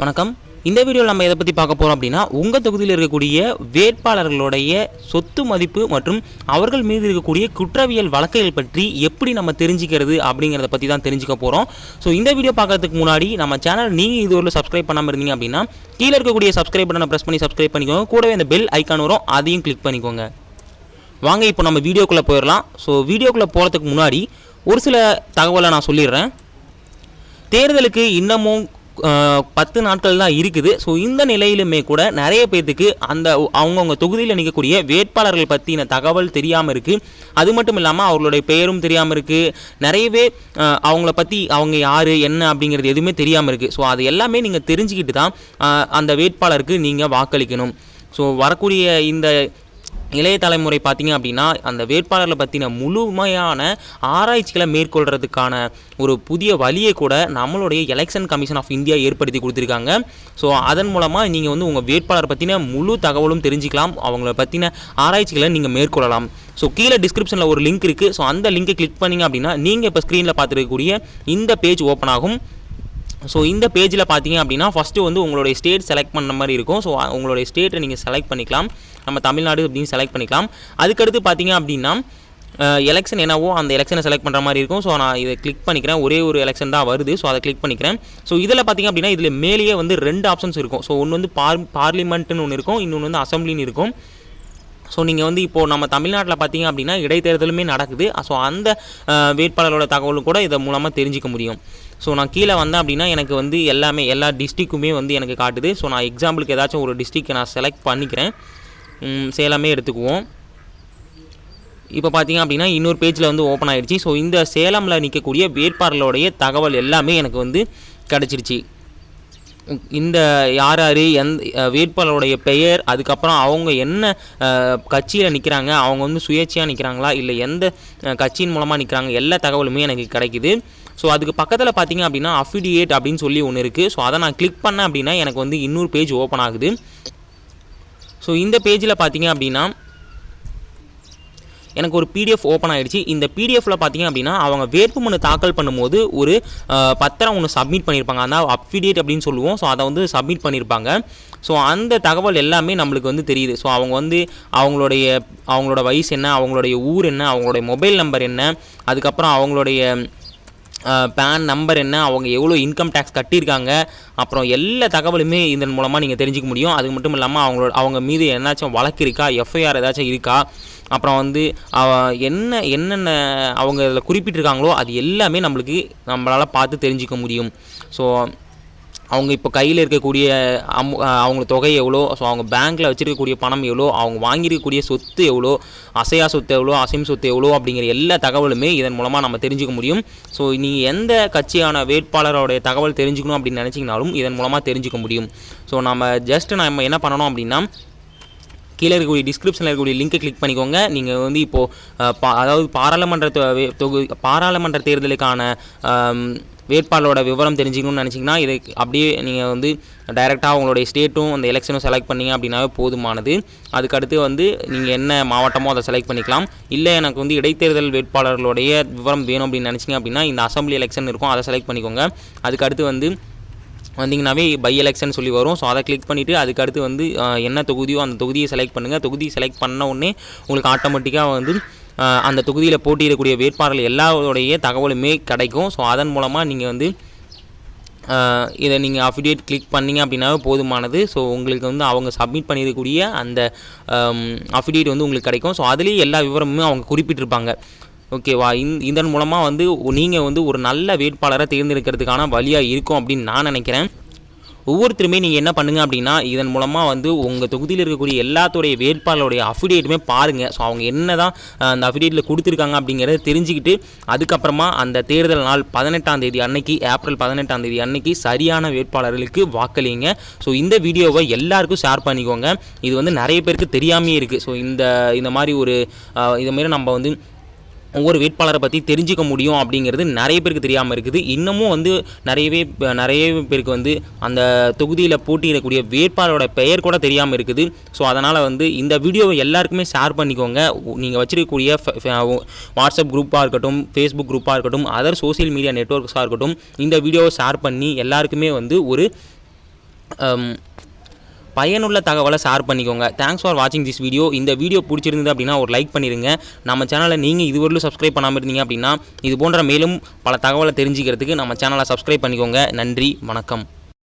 வணக்கம். இந்த வீடியோவில் நம்ம எதை பற்றி பார்க்க போகிறோம் அப்படின்னா உங்கள் தொகுதியில் இருக்கக்கூடிய வேட்பாளர்களுடைய சொத்து மதிப்பு மற்றும் அவர்கள் மீது இருக்கக்கூடிய குற்றவியல் வழக்குகள் பற்றி எப்படி நம்ம தெரிஞ்சுக்கிறது அப்படிங்கிறத பற்றி தான் தெரிஞ்சுக்க போகிறோம் ஸோ இந்த வீடியோ பார்க்கறதுக்கு முன்னாடி நம்ம சேனல் நீங்கள் இது சப்ஸ்கிரைப் பண்ணாமல் இருந்தீங்க அப்படின்னா கீழே இருக்கக்கூடிய சப்ஸ்கிரைப் பட்டனை ப்ரெஸ் பண்ணி சப்ஸ்கிரைப் பண்ணிக்கோங்க. கூடவே அந்த பெல் ஐக்கான் வரும் அதையும் கிளிக் பண்ணிக்கோங்க. வாங்க இப்போ நம்ம வீடியோக்குள்ளே போயிடலாம். ஸோ வீடியோக்குள்ளே போகிறதுக்கு முன்னாடி ஒரு சில தகவலை நான் சொல்லிடுறேன். தேர்தலுக்கு இன்னமும் பத்து நாட்கள் தான் இருக்குது. ஸோ இந்த நிலையிலுமே கூட நிறைய பேர்த்துக்கு அந்த அவங்கவுங்க தொகுதியில் நிற்கக்கூடிய வேட்பாளர்கள் பற்றின தகவல் தெரியாமல் இருக்குது அது மட்டும் இல்லாமல் அவர்களுடைய பெயரும் தெரியாமல் இருக்குது நிறையவே அவங்கள பற்றி அவங்க யார் என்ன அப்படிங்கிறது எதுவுமே தெரியாமல் இருக்குது ஸோ அது எல்லாமே நீங்கள் தெரிஞ்சுக்கிட்டு தான் அந்த வேட்பாளருக்கு நீங்கள் வாக்களிக்கணும். ஸோ வரக்கூடிய இந்த இளைய தலைமுறை பார்த்தீங்க அப்படின்னா அந்த வேட்பாளர்களை பற்றின முழுமையான ஆராய்ச்சிகளை மேற்கொள்கிறதுக்கான ஒரு புதிய வழியை கூட நம்மளுடைய எலெக்ஷன் கமிஷன் ஆஃப் இந்தியா ஏற்படுத்தி கொடுத்துருக்காங்க. ஸோ அதன் மூலமாக நீங்கள் வந்து உங்கள் வேட்பாளர் பற்றின முழு தகவலும் தெரிஞ்சுக்கலாம். அவங்கள பற்றின ஆராய்ச்சிகளை நீங்கள் மேற்கொள்ளலாம். ஸோ கீழே டிஸ்கிரிப்ஷனில் ஒரு லிங்க் இருக்குது ஸோ அந்த லிங்கை கிளிக் பண்ணிங்க அப்படின்னா நீங்கள் இப்போ ஸ்க்ரீனில் பார்த்துருக்கக்கூடிய இந்த பேஜ் ஓப்பன் ஆகும். ஸோ இந்த பேஜில் பார்த்தீங்க அப்படின்னா ஃபஸ்ட்டு வந்து உங்களுடைய ஸ்டேட் செலக்ட் பண்ண மாதிரி இருக்கும். ஸோ உங்களுடைய ஸ்டேட்டை நீங்கள் செலக்ட் பண்ணிக்கலாம். நம்ம தமிழ்நாடு அப்படின்னு செலக்ட் பண்ணிக்கலாம். அதுக்கடுத்து பார்த்தீங்க அப்படின்னா எலெக்ஷன் என்னவோ அந்த எலெக்ஷனை செலக்ட் பண்ணுற மாதிரி இருக்கும். ஸோ நான் இதை கிளிக் பண்ணிக்கிறேன். ஒரே ஒரு எலெக்ஷன் தான் வருது. ஸோ அதை கிளிக் பண்ணிக்கிறேன். ஸோ இதில் பார்த்தீங்க அப்படின்னா இதில் மேலேயே வந்து ரெண்டு ஆப்ஷன்ஸ் இருக்கும். ஸோ ஒன்று வந்து பார் பார்லிமெண்ட்டுன்னு ஒன்று இருக்கும். இன்னொன்று வந்து அசம்பிளின்னு இருக்கும். ஸோ நீங்கள் வந்து இப்போது நம்ம தமிழ்நாட்டில் பார்த்தீங்க அப்படின்னா இடைத்தேர்தலுமே நடக்குது. ஸோ அந்த வேட்பாளரோட தகவலும் கூட இதை மூலமாக தெரிஞ்சிக்க முடியும். ஸோ நான் கீழே வந்தேன் அப்படின்னா எனக்கு வந்து எல்லாமே எல்லா டிஸ்ட்ரிக்குமே வந்து எனக்கு காட்டுது. ஸோ நான் எக்ஸாம்பிளுக்கு ஏதாச்சும் ஒரு டிஸ்ட்ரிக்டை நான் செலக்ட் பண்ணிக்கிறேன். சேலமே எடுத்துக்குவோம். இப்போ பார்த்தீங்க அப்படின்னா இன்னொரு பேஜில் வந்து ஓப்பன் ஆயிடுச்சு. ஸோ இந்த சேலமில் நிற்கக்கூடிய வேட்பாளர்களுடைய தகவல் எல்லாமே எனக்கு வந்து கிடச்சிருச்சு. இந்த யார் யார் எந்த வேட்பாளருடைய பெயர் அதுக்கப்புறம் அவங்க என்ன கட்சியில் நிற்கிறாங்க அவங்க வந்து சுயேட்சையாக நிற்கிறாங்களா இல்லை எந்த கட்சியின் மூலமாக நிற்கிறாங்க எல்லா தகவலுமே எனக்கு கிடைக்குது. ஸோ அதுக்கு பக்கத்தில் பார்த்தீங்க அப்படின்னா அஃபிடியேட் அப்படின்னு சொல்லி ஒன்று இருக்குது ஸோ அதை நான் கிளிக் பண்ணேன் அப்படின்னா எனக்கு வந்து இன்னொரு பேஜ் ஓப்பன் ஆகுது. ஸோ இந்த பேஜில் பார்த்தீங்க அப்படின்னா எனக்கு ஒரு பிடிஎஃப் ஓப்பன் ஆகிடுச்சு இந்த பிடிஎஃபில் பார்த்தீங்க அப்படின்னா அவங்க வேட்புமனு தாக்கல் பண்ணும்போது ஒரு பத்திரம் ஒன்று சப்மிட் பண்ணியிருப்பாங்க அதான் அப்டிடேட் அப்படின்னு சொல்லுவோம். ஸோ அதை வந்து சப்மிட் பண்ணியிருப்பாங்க ஸோ அந்த தகவல் எல்லாமே நம்மளுக்கு வந்து தெரியுது. ஸோ அவங்க வந்து அவங்களுடைய அவங்களோட வயசு என்ன அவங்களுடைய ஊர் என்ன அவங்களுடைய மொபைல் நம்பர் என்ன அதுக்கப்புறம் அவங்களுடைய பேன் நம்பர் என்ன அவங்க எவ்வளோ இன்கம் டேக்ஸ் கட்டியிருக்காங்க அப்புறம் எல்லா தகவலுமே இதன் மூலமாக நீங்கள் தெரிஞ்சுக்க முடியும். அது மட்டும் இல்லாமல் அவங்களோட அவங்க மீது என்னாச்சும் வழக்கு இருக்கா எஃப்ஐஆர் ஏதாச்சும் இருக்கா அப்புறம் வந்து என்ன என்னென்ன அவங்க இதில் குறிப்பிட்டிருக்காங்களோ அது எல்லாமே நம்மளுக்கு நம்மளால் பார்த்து தெரிஞ்சுக்க முடியும். ஸோ அவங்க இப்போ கையில் இருக்கக்கூடிய அம் அவங்க தொகை எவ்வளோ? ஸோ அவங்க பேங்க்கில் வச்சுருக்கக்கூடிய பணம் எவ்வளோ? அவங்க வாங்கியிருக்கக்கூடிய சொத்து எவ்வளோ? அசையா சொத்து எவ்வளோ? அசையும் சொத்து எவ்வளோ? அப்படிங்கிற எல்லா தகவலுமே இதன் மூலமாக நம்ம தெரிஞ்சுக்க முடியும். ஸோ நீங்கள் எந்த கட்சியான வேட்பாளரோடைய தகவல் தெரிஞ்சுக்கணும் அப்படின்னு நினச்சிங்கனாலும் இதன் மூலமாக தெரிஞ்சுக்க முடியும். ஸோ நம்ம ஜஸ்ட் நம்ம என்ன பண்ணணும் அப்படின்னா கீழே இருக்கக்கூடிய டிஸ்கிரிப்ஷனில் இருக்கக்கூடிய லிங்கை கிளிக் பண்ணிக்கோங்க. நீங்கள் வந்து இப்போது பா அதாவது பாராளுமன்ற தொ- தொகு பாராளுமன்ற தேர்தலுக்கான வேட்பாளரோட விவரம் தெரிஞ்சுக்கணும்னு நினச்சிங்கன்னா இதை அப்படியே நீங்கள் வந்து டைரெக்டாக உங்களுடைய ஸ்டேட்டும் அந்த எலெக்ஷனும் செலக்ட் பண்ணீங்க அப்படின்னாவே போதுமானது. அதுக்கடுத்து வந்து நீங்கள் என்ன மாவட்டமோ அதை செலக்ட் பண்ணிக்கலாம். இல்லை எனக்கு வந்து இடைத்தேர்தல் வேட்பாளர்களுடைய விவரம் வேணும் அப்படின்னு நினச்சிங்க அப்படின்னா இந்த அசம்பிளி எலெக்ஷன் இருக்கும் அதை செலக்ட் பண்ணிக்கோங்க. அதுக்கடுத்து வந்து வந்தீங்கன்னாவே பை எலெக்ஷன் சொல்லி வரும். ஸோ அதை கிளிக் பண்ணிவிட்டு அதுக்கடுத்து வந்து என்ன தொகுதியோ அந்த தொகுதியை செலக்ட் பண்ணுங்கள் தொகுதி செலக்ட் பண்ண உடனே உங்களுக்கு ஆட்டோமேட்டிக்காக வந்து அந்த தொகுதியில் போட்டியிடக்கூடிய வேட்பாளர்கள் எல்லாருடைய தகவலுமே கிடைக்கும். ஸோ அதன் மூலமாக நீங்கள் வந்து இதை நீங்கள் அஃபிடேட் கிளிக் பண்ணீங்க அப்படின்னாவே போதுமானது. ஸோ உங்களுக்கு வந்து அவங்க சப்மிட் பண்ணியிருக்கக்கூடிய அந்த அஃபிடேட் வந்து உங்களுக்கு கிடைக்கும். ஸோ அதுலேயே எல்லா விவரமுமே அவங்க குறிப்பிட்டிருப்பாங்க. ஓகேவா இந் இதன் மூலமாக வந்து நீங்கள் வந்து ஒரு நல்ல வேட்பாளரை தேர்ந்தெடுக்கிறதுக்கான வழியாக இருக்கும் அப்படின்னு நான் நினைக்கிறேன். ஒவ்வொருத்தருமே நீங்கள் என்ன பண்ணுங்க அப்படின்னா இதன் மூலமாக வந்து உங்கள் தொகுதியில் இருக்கக்கூடிய எல்லாத்துடைய வேட்பாளருடைய அஃபிடேட்டுமே பாருங்கள் ஸோ அவங்க என்ன தான் அந்த அஃபிடேட்டில் கொடுத்துருக்காங்க அப்படிங்கிறத தெரிஞ்சுக்கிட்டு அதுக்கப்புறமா அந்த தேர்தல் நாள் பதினெட்டாம் தேதி அன்னைக்கு ஏப்ரல் பதினெட்டாம் தேதி அன்னைக்கு சரியான வேட்பாளர்களுக்கு வாக்களிங்க. ஸோ இந்த வீடியோவை எல்லாருக்கும் ஷேர் பண்ணிக்கோங்க. இது வந்து நிறைய பேருக்கு தெரியாமே இருக்குது ஸோ இந்த இந்த மாதிரி ஒரு இதுமாரி நம்ம வந்து ஒவ்வொரு வேட்பாளரை பற்றி தெரிஞ்சுக்க முடியும் அப்படிங்கிறது நிறைய பேருக்கு தெரியாமல் இருக்குது. இன்னமும் வந்து நிறையவே நிறைய பேருக்கு வந்து அந்த தொகுதியில் போட்டியிடக்கூடிய வேட்பாளரோட பெயர் கூட தெரியாமல் இருக்குது. ஸோ அதனால் வந்து இந்த வீடியோவை எல்லாருக்குமே ஷேர் பண்ணிக்கோங்க. நீங்கள் வச்சிருக்கக்கூடிய ஃப- வாட்ஸ்அப் குரூப்பாக இருக்கட்டும் ஃபேஸ்புக் குரூப்பாக இருக்கட்டும் அதர் சோசியல் மீடியா நெட்ஒர்க்ஸாக இருக்கட்டும் இந்த வீடியோவை ஷேர் பண்ணி எல்லாருக்குமே வந்து ஒரு பயனுள்ள தகவலை ஷேர் பண்ணிக்கோங்க. தேங்க்ஸ் ஃபார் வாட்சிங் திஸ் வீடியோ இந்த வீடியோ பிடிச்சிருந்தது அப்படின்னா ஒரு லைக் பண்ணிடுங்க நம்ம சேனலை நீங்கள் இதுவரையிலும் சப்ஸ்கிரைப் பண்ணாமல் இருந்தீங்க அப்படின்னா இது போன்ற மேலும் பல தகவலை தெரிஞ்சுக்கிறதுக்கு நம்ம சேனலை சப்ஸ்கிரைப் பண்ணிக்கோங்க. நன்றி வணக்கம்.